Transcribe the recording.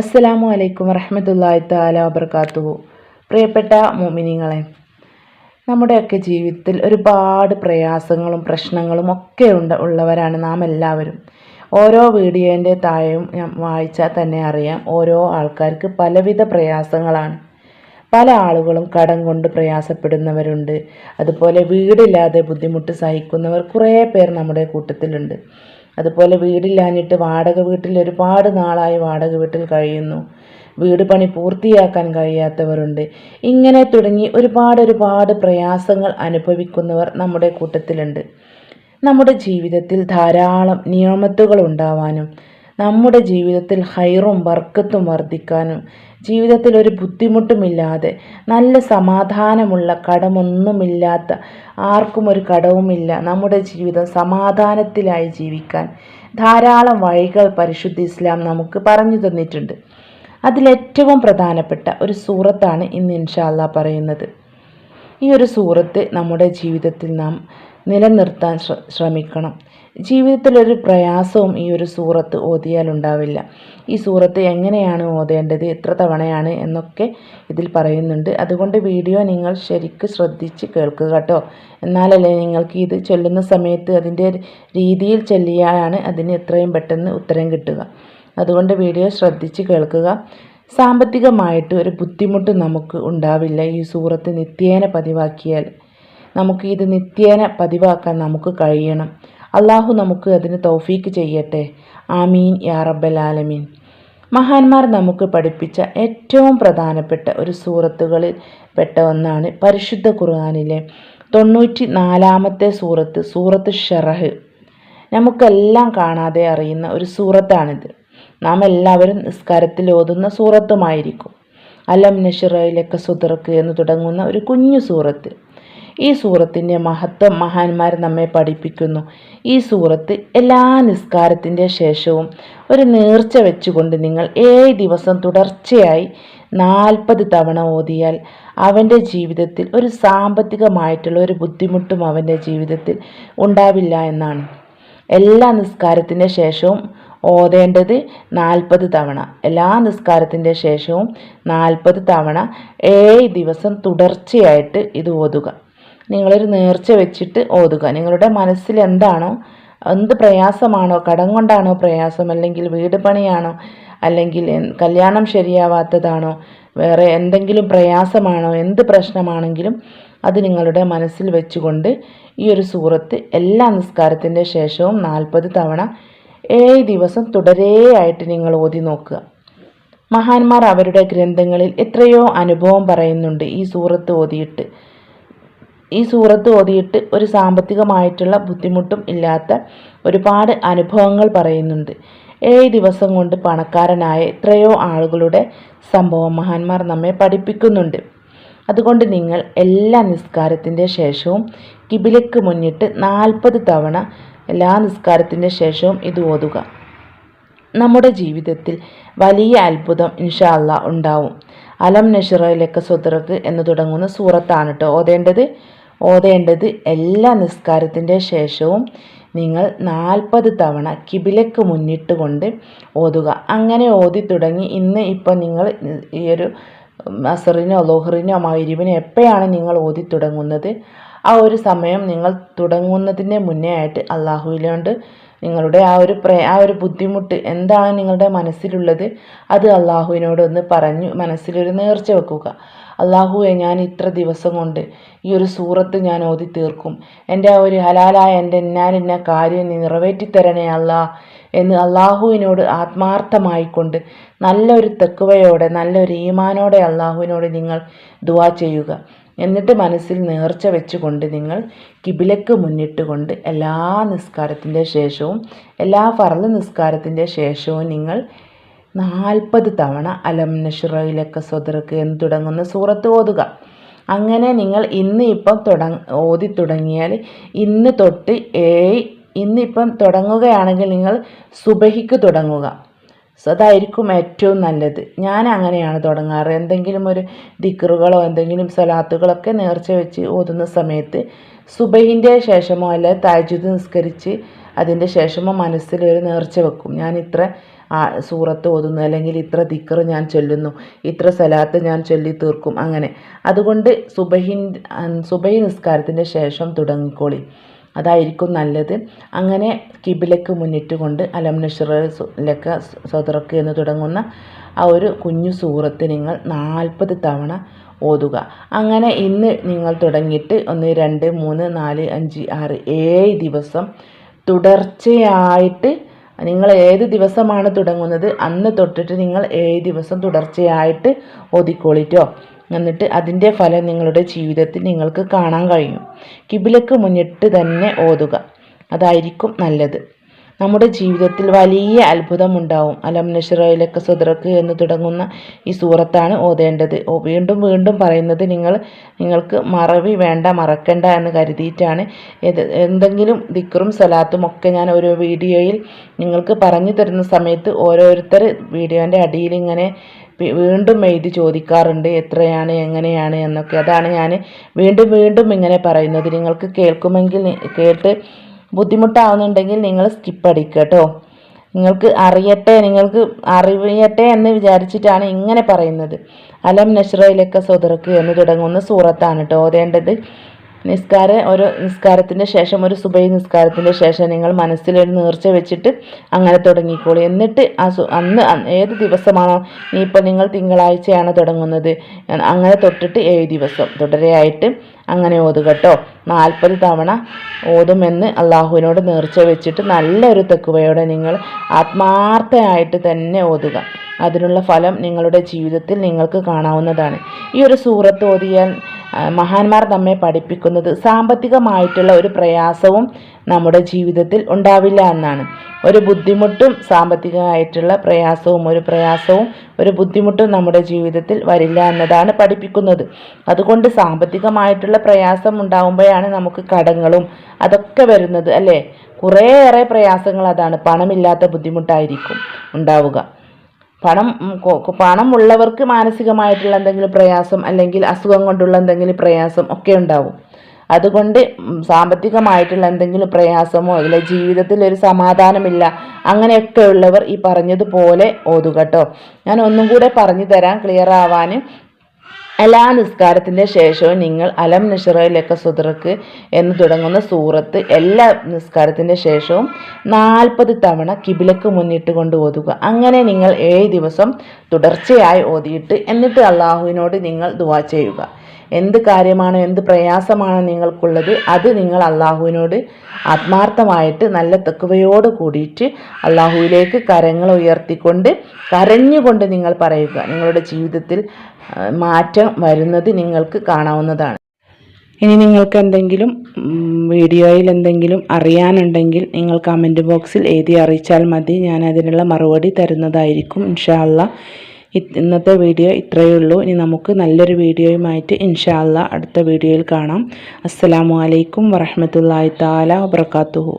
അസ്സലാമു അലൈക്കും വറഹമത്തല്ലാഹി താല വബർക്കാത്തുഹു പ്രിയപ്പെട്ട മോമിനിങ്ങളെ നമ്മുടെയൊക്കെ ജീവിതത്തിൽ ഒരുപാട് പ്രയാസങ്ങളും പ്രശ്നങ്ങളും ഒക്കെ ഉണ്ട് ഉള്ളവരാണ് നാം എല്ലാവരും. ഓരോ വീഡിയോന്റെ താഴെയും ഞാൻ വായിച്ചാൽ തന്നെ അറിയാം ഓരോ ആൾക്കാർക്ക് പലവിധ പ്രയാസങ്ങളാണ്. പല ആളുകളും കടം കൊണ്ട് പ്രയാസപ്പെടുന്നവരുണ്ട് അതുപോലെ വീടില്ലാതെ ബുദ്ധിമുട്ട് സഹിക്കുന്നവർ കുറേ പേർ നമ്മുടെ കൂട്ടത്തിലുണ്ട്. അതുപോലെ വീടില്ലാഞ്ഞിട്ട് വാടക വീട്ടിൽ ഒരുപാട് നാളായി വാടക വീട്ടിൽ കഴിയുന്നു. വീട് പണി പൂർത്തിയാക്കാൻ കഴിയാത്തവരുണ്ട്. ഇങ്ങനെ തുടങ്ങി ഒരുപാട് ഒരുപാട് പ്രയാസങ്ങൾ അനുഭവിക്കുന്നവർ നമ്മുടെ കൂട്ടത്തിലുണ്ട്. നമ്മുടെ ജീവിതത്തിൽ ധാരാളം നിയമത്തുകൾ ഉണ്ടാവാനും നമ്മുടെ ജീവിതത്തിൽ ഹൈറും ബർക്കത്തും വർദ്ധിക്കാനും ജീവിതത്തിൽ ഒരു ബുദ്ധിമുട്ടുമില്ലാതെ നല്ല സമാധാനമുള്ള കടമൊന്നുമില്ലാത്ത ആർക്കും ഒരു കടവുമില്ല നമ്മുടെ ജീവിതം സമാധാനത്തിലായി ജീവിക്കാൻ ധാരാളം വഴികൾ പരിശുദ്ധ ഇസ്ലാം നമുക്ക് പറഞ്ഞു തന്നിട്ടുണ്ട്. അതിലേറ്റവും പ്രധാനപ്പെട്ട ഒരു സൂറത്താണ് ഇന്ന് ഇൻഷാല്ല പറയുന്നത്. ഈ ഒരു സൂറത്ത് നമ്മുടെ ജീവിതത്തിൽ നാം നിലനിർത്താൻ ശ്രമിക്കണം. ജീവിതത്തിൽ ഒരു പ്രയാസവും ഈ ഒരു സൂറത്ത് ഓതിയാൽ ഉണ്ടാവില്ല ഈ സൂറത്ത് എങ്ങനെയാണ് ഓതേണ്ടത്? എത്ര തവണയാണ്? എന്നൊക്കെ ഇതിൽ പറയുന്നുണ്ട്. അതുകൊണ്ട് വീഡിയോ നിങ്ങൾ ശരിക്ക് ശ്രദ്ധിച്ച് കേൾക്കുക കേട്ടോ. എന്നാലല്ലേ നിങ്ങൾക്ക് ഇത് ചൊല്ലുന്ന സമയത്ത് അതിന്റെ രീതിയിൽ ചൊല്ലിയാലാണ് അതിന് എത്രയും പെട്ടെന്ന് ഉത്തരം കിട്ടുക. അതുകൊണ്ട് വീഡിയോ ശ്രദ്ധിച്ച് കേൾക്കുക. സാമ്പത്തികമായിട്ട് ഒരു ബുദ്ധിമുട്ട് നമുക്ക് ഉണ്ടാവില്ല ഈ സൂറത്ത് നിത്യേന പതിവാക്കിയാൽ. നമുക്ക് ഇത് നിത്യേന പതിവാക്കാൻ നമുക്ക് കഴിയണം. അള്ളാഹു നമുക്ക് അതിന് തൗഫീക്ക് ചെയ്യട്ടെ. ആമീൻ യാ റബ്ബൽ ആലമീൻ. മഹാന്മാർ നമുക്ക് പഠിപ്പിച്ച ഏറ്റവും പ്രധാനപ്പെട്ട ഒരു സൂറത്തുകളിൽ പെട്ട ഒന്നാണ് പരിശുദ്ധ ഖുർആാനിലെ തൊണ്ണൂറ്റി നാലാമത്തെ സൂറത്ത് സൂറത്ത് ഷറഹ്. നമുക്കെല്ലാം കാണാതെ അറിയുന്ന ഒരു സൂറത്താണിത്. നാം എല്ലാവരും നിസ്കാരത്തിൽ ഓതുന്ന സൂറത്തുമായിരിക്കും. അലം നഷിറയിലൊക്കെ സുതർക്ക് എന്ന് തുടങ്ങുന്ന ഒരു കുഞ്ഞു സൂറത്ത്. ഈ സൂറത്തിന്റെ മഹത്വം മഹാന്മാർ നമ്മെ പഠിപ്പിക്കുന്നു. ഈ സൂറത്ത് എല്ലാ നിസ്കാരത്തിന്റെ ശേഷവും ഒരു നേർച്ച വെച്ചുകൊണ്ട് നിങ്ങൾ ഏഴ് ദിവസം തുടർച്ചയായി നാൽപ്പത് തവണ ഓതിയാൽ അവന്റെ ജീവിതത്തിൽ ഒരു സാമ്പത്തികമായിട്ടുള്ള ഒരു ബുദ്ധിമുട്ടും അവന്റെ ജീവിതത്തിൽ ഉണ്ടാവില്ല എന്നാണ്. എല്ലാ നിസ്കാരത്തിന്റെ ശേഷവും ഓതേണ്ടത് നാൽപ്പത് തവണ. എല്ലാ നിസ്കാരത്തിന്റെ ശേഷവും നാൽപ്പത് തവണ ഏഴ് ദിവസം തുടർച്ചയായിട്ട് ഇത് ഓതുക. നിങ്ങളൊരു നേർച്ച വെച്ചിട്ട് ഓതുക. നിങ്ങളുടെ മനസ്സിൽ എന്താണോ എന്ത് പ്രയാസമാണോ കടം കൊണ്ടാണോ പ്രയാസം അല്ലെങ്കിൽ വീട് പണിയാണോ അല്ലെങ്കിൽ കല്യാണം ശരിയാവാത്തതാണോ വേറെ എന്തെങ്കിലും പ്രയാസമാണോ എന്ത് പ്രശ്നമാണെങ്കിലും അത് നിങ്ങളുടെ മനസ്സിൽ വെച്ചുകൊണ്ട് ഈ ഒരു സൂറത്ത് എല്ലാ നിസ്കാരത്തിന്റെ ശേഷവും നാൽപ്പത് തവണ ഏഴ് ദിവസം തുടരെയായിട്ട് നിങ്ങൾ ഓതി നോക്കുക. മഹാന്മാർ അവരുടെ ഗ്രന്ഥങ്ങളിൽ എത്രയോ അനുഭവം പറയുന്നുണ്ട് ഈ സൂറത്ത് ഓതിയിട്ട്. ഈ സൂറത്ത് ഓതിയിട്ട് ഒരു സാമ്പത്തികമായിട്ടുള്ള ബുദ്ധിമുട്ടും ഇല്ലാത്ത ഒരുപാട് അനുഭവങ്ങൾ പറയുന്നുണ്ട്. ഏഴ് ദിവസം കൊണ്ട് പണക്കാരനായ എത്രയോ ആളുകളുടെ സംഭവം മഹാന്മാർ നമ്മെ പഠിപ്പിക്കുന്നുണ്ട്. അതുകൊണ്ട് നിങ്ങൾ എല്ലാ നിസ്കാരത്തിന്റെ ശേഷവും കിബിലക്ക് മുന്നിട്ട് നാൽപ്പത് തവണ എല്ലാ നിസ്കാരത്തിന്റെ ശേഷവും ഇത് ഓതുക. നമ്മുടെ ജീവിതത്തിൽ വലിയ അത്ഭുതം ഇൻഷാല്ല ഉണ്ടാവും. അലം നഷിറയിലൊക്കെ സുദ്രക്ക് എന്ന് തുടങ്ങുന്ന സൂറത്താണ് കേട്ടോ ഓതേണ്ടത്. ഓതേണ്ടത് എല്ലാ നിസ്കാരത്തിന്റെ ശേഷവും നിങ്ങൾ നാൽപ്പത് തവണ കിബിലക്ക് മുന്നിട്ട് കൊണ്ട് ഓതുക. അങ്ങനെ ഓതി തുടങ്ങി ഇന്ന് ഇപ്പം നിങ്ങൾ ഈ ഒരു അസറിനോ ലോഹറിനോ മൈരിബിനോ എപ്പോഴാണ് നിങ്ങൾ ഓതി തുടങ്ങുന്നത്? ആ ഒരു സമയം നിങ്ങൾ തുടങ്ങുന്നതിന്റെ മുന്നേ ആയിട്ട് അള്ളാഹുവിലോണ്ട് നിങ്ങളുടെ ആ ഒരു പ്രേ ആ ഒരു ബുദ്ധിമുട്ട് എന്താണ് നിങ്ങളുടെ മനസ്സിലുള്ളത് അത് അള്ളാഹുവിനോട് ഒന്ന് പറഞ്ഞു മനസ്സിലൊരു നേർച്ച വെക്കുക. അള്ളാഹുവെ ഞാൻ ഇത്ര ദിവസം കൊണ്ട് ഈ ഒരു സൂറത്ത് ഞാൻ ഓതി തീർക്കും. എന്റെ ആ ഒരു ഹലാലായ എന്റെ ഞാൻ എന്നാലിന്ന കാര്യം നീ നിറവേറ്റിത്തരണേ അല്ലാ എന്ന് അള്ളാഹുവിനോട് ആത്മാർത്ഥമായിക്കൊണ്ട് നല്ലൊരു തെക്കുവയോടെ നല്ലൊരു ഈമാനോടെ അള്ളാഹുവിനോട് നിങ്ങൾ ദുവാ ചെയ്യുക. എന്നിട്ട് മനസ്സിൽ നേർച്ച വെച്ചുകൊണ്ട് നിങ്ങൾ കിബിലക്ക് മുന്നിട്ടുകൊണ്ട് എല്ലാ നിസ്കാരത്തിന്റെ ശേഷവും എല്ലാ ഫറൽ നിസ്കാരത്തിന്റെ ശേഷവും നിങ്ങൾ നാൽപ്പത് തവണ അലം നഷുറയിലൊക്കെ സ്വതർക്ക് എന്ന് തുടങ്ങുന്ന സൂറത്ത് ഓതുക. അങ്ങനെ നിങ്ങൾ ഇന്ന് ഇപ്പം തുടങ്ങ ഓതി തുടങ്ങിയാൽ ഇന്ന് തൊട്ട് ഏഴ് ഇന്നിപ്പം തുടങ്ങുകയാണെങ്കിൽ നിങ്ങൾ സുബഹിക്ക് തുടങ്ങുക. സോ അതായിരിക്കും ഏറ്റവും നല്ലത്. ഞാൻ അങ്ങനെയാണ് തുടങ്ങാറ്. എന്തെങ്കിലും ഒരു ദിക്കറുകളോ എന്തെങ്കിലും സലാത്തുകളൊക്കെ നേർച്ച വെച്ച് ഓതുന്ന സമയത്ത് സുബൈന്റെ ശേഷമോ അല്ല താജുദ് നിസ്കരിച്ച് അതിന്റെ ശേഷമോ മനസ്സിൽ ഒരു നേർച്ച വെക്കും. ഞാൻ ഇത്ര ആ സൂറത്ത് ഓതുന്നു. അല്ലെങ്കിൽ ഇത്ര ദിക്കറ് ഞാൻ ചൊല്ലുന്നു. ഇത്ര സലാത്ത് ഞാൻ ചൊല്ലി തീർക്കും. അങ്ങനെ. അതുകൊണ്ട് സുബഹിൻ സുബൈ നിസ്കാരത്തിന്റെ ശേഷം തുടങ്ങിക്കോളി. അതായിരിക്കും നല്ലത്. അങ്ങനെ കിബിലക്ക് മുന്നിട്ടുകൊണ്ട് അലം നഷറലക്ക സദറക്ക് എന്ന് തുടങ്ങുന്ന ആ ഒരു കുഞ്ഞു സൂറത്ത് നിങ്ങൾ നാൽപ്പത് തവണ ഓതുക. അങ്ങനെ ഇന്ന് നിങ്ങൾ തുടങ്ങിയിട്ട് ഒന്ന് രണ്ട് മൂന്ന് നാല് അഞ്ച് ആറ് ഏഴ് ദിവസം തുടർച്ചയായിട്ട് നിങ്ങൾ ഏത് ദിവസമാണ് തുടങ്ങുന്നത്? അന്ന് തൊട്ടിട്ട് നിങ്ങൾ ഏഴ് ദിവസം തുടർച്ചയായിട്ട് ഓതിക്കോളിട്ടോ. എന്നിട്ട് അതിന്റെ ഫലം നിങ്ങളുടെ ജീവിതത്തിൽ നിങ്ങൾക്ക് കാണാൻ കഴിയും. കിബിലക്ക് മുന്നിട്ട് തന്നെ ഓതുക. അതായിരിക്കും നല്ലത്. നമ്മുടെ ജീവിതത്തിൽ വലിയ അത്ഭുതമുണ്ടാവും. അലം നഷറയിലൊക്കെ സുദ്രക്ക് എന്ന് തുടങ്ങുന്ന ഈ സൂറത്താണ് ഓതേണ്ടത്. വീണ്ടും വീണ്ടും പറയുന്നത് നിങ്ങൾ നിങ്ങൾക്ക് മറവി വേണ്ട മറക്കണ്ട എന്ന് കരുതിയിട്ടാണ്. എന്തെങ്കിലും ദിക്റും സലാത്തും ഒക്കെ ഞാൻ ഓരോ വീഡിയോയിൽ നിങ്ങൾക്ക് പറഞ്ഞു തരുന്ന സമയത്ത് ഓരോരുത്തർ വീഡിയോന്റെ അടിയിൽ ഇങ്ങനെ വീണ്ടും എഴുതി ചോദിക്കാറുണ്ട് എത്രയാണ് എങ്ങനെയാണ് എന്നൊക്കെ. അതാണ് ഞാൻ വീണ്ടും വീണ്ടും ഇങ്ങനെ പറയുന്നത്. നിങ്ങൾക്ക് കേൾക്കുമെങ്കിൽ കേട്ട് ബുദ്ധിമുട്ടാവുന്നുണ്ടെങ്കിൽ നിങ്ങൾ സ്കിപ്പ് അടിക്കുക കേട്ടോ നിങ്ങൾക്ക് അറിയട്ടെ നിങ്ങൾക്ക് അറിയട്ടെ എന്ന് വിചാരിച്ചിട്ടാണ് ഇങ്ങനെ പറയുന്നത്. അലം നഷ്റയിലൊക്കെ സ്വതറക്ക് എന്ന് തുടങ്ങുന്ന സൂറത്താണ് കേട്ടോ ഓതേണ്ടത്. നിസ്കാര ഒരു നിസ്കാരത്തിന്റെ ശേഷം ഒരു സുബൈ നിസ്കാരത്തിന്റെ ശേഷം നിങ്ങൾ മനസ്സിലൊരു നേർച്ച വെച്ചിട്ട് അങ്ങനെ തുടങ്ങിക്കോളൂ. എന്നിട്ട് ആ സു അന്ന് ഏത് ദിവസമാണോ ഇനിയിപ്പോൾ നിങ്ങൾ തിങ്കളാഴ്ചയാണ് തുടങ്ങുന്നത്. അങ്ങനെ തൊട്ടിട്ട് ഏഴ് ദിവസം. തുടരെയായിട്ട് അങ്ങനെ ഓതുക കേട്ടോ. നാൽപ്പത് തവണ ഓതുമെന്ന് അള്ളാഹുവിനോട് നേർച്ച വെച്ചിട്ട് നല്ലൊരു തെക്കുവയോടെ നിങ്ങൾ ആത്മാർത്ഥയായിട്ട് തന്നെ ഓതുക. അതിനുള്ള ഫലം നിങ്ങളുടെ ജീവിതത്തിൽ നിങ്ങൾക്ക് കാണാവുന്നതാണ്. ഈ ഒരു സൂറത്ത് ഓതിയാൽ മഹാന്മാർ നമ്മെ പഠിപ്പിക്കുന്നത് സാമ്പത്തികമായിട്ടുള്ള ഒരു പ്രയാസവും നമ്മുടെ ജീവിതത്തിൽ ഉണ്ടാവില്ല എന്നാണ്. ഒരു ബുദ്ധിമുട്ടും സാമ്പത്തികമായിട്ടുള്ള പ്രയാസവും ഒരു പ്രയാസവും ഒരു ബുദ്ധിമുട്ടും നമ്മുടെ ജീവിതത്തിൽ വരില്ല എന്നതാണ് പഠിപ്പിക്കുന്നത്. അതുകൊണ്ട് സാമ്പത്തികമായിട്ടുള്ള പ്രയാസം ഉണ്ടാവുമ്പോഴാണ് നമുക്ക് കടങ്ങളും അതൊക്കെ വരുന്നത് അല്ലേ? കുറേയേറെ പ്രയാസങ്ങൾ അതാണ്. പണമില്ലാത്ത ബുദ്ധിമുട്ടായിരിക്കും ഉണ്ടാവുക. പണം പണം ഉള്ളവർക്ക് മാനസികമായിട്ടുള്ള എന്തെങ്കിലും പ്രയാസം അല്ലെങ്കിൽ അസുഖം കൊണ്ടുള്ള എന്തെങ്കിലും പ്രയാസം ഒക്കെ ഉണ്ടാവും. അതുകൊണ്ട് സാമ്പത്തികമായിട്ടുള്ള എന്തെങ്കിലും പ്രയാസമോ അല്ലെ ജീവിതത്തിൽ ഒരു സമാധാനമില്ല അങ്ങനെയൊക്കെ ഉള്ളവർ ഈ പറഞ്ഞതുപോലെ ഓതുക കേട്ടോ ഞാൻ ഒന്നും കൂടെ പറഞ്ഞു തരാം ക്ലിയർ ആവാൻ. എല്ലാ നിസ്കാരത്തിന്റെ ശേഷവും നിങ്ങൾ അലം നിഷറയിലൊക്കെ സുദറക്ക് എന്ന് തുടങ്ങുന്ന സൂറത്ത് എല്ലാ നിസ്കാരത്തിന്റെ ശേഷവും നാൽപ്പത് തവണ കിബിലക്ക് മുന്നിട്ട് കൊണ്ട് ഓതുക. അങ്ങനെ നിങ്ങൾ ഏഴ് ദിവസം തുടർച്ചയായി ഓതിയിട്ട് എന്നിട്ട് അള്ളാഹുവിനോട് നിങ്ങൾ ദുവാ ചെയ്യുക. എന്ത് കാര്യമാണോ എന്ത് പ്രയാസമാണോ നിങ്ങൾക്കുള്ളത് അത് നിങ്ങൾ അള്ളാഹുവിനോട് ആത്മാർത്ഥമായിട്ട് നല്ല തെക്കുവയോട് കൂടിയിട്ട് അള്ളാഹുവിലേക്ക് കരങ്ങൾ ഉയർത്തിക്കൊണ്ട് കരഞ്ഞുകൊണ്ട് നിങ്ങൾ പറയുക. നിങ്ങളുടെ ജീവിതത്തിൽ മാറ്റം വരുന്നത് നിങ്ങൾക്ക് കാണാവുന്നതാണ്. ഇനി നിങ്ങൾക്ക് എന്തെങ്കിലും വീഡിയോയിൽ എന്തെങ്കിലും അറിയാനുണ്ടെങ്കിൽ നിങ്ങൾ കമന്റ് ബോക്സിൽ എഴുതി അറിയിച്ചാൽ മതി. ഞാൻ അതിനുള്ള മറുപടി തരുന്നതായിരിക്കും ഇൻഷാ ഇന്നത്തെ വീഡിയോ ഇത്രയേ ഉള്ളൂ. ഇനി നമുക്ക് നല്ലൊരു വീഡിയോയുമായിട്ട് ഇൻഷാല്ല അടുത്ത വീഡിയോയിൽ കാണാം. അസ്സലാമു അലൈക്കും വറഹമത്തല്ലാഹി താല വബർക്കാത്തുഹു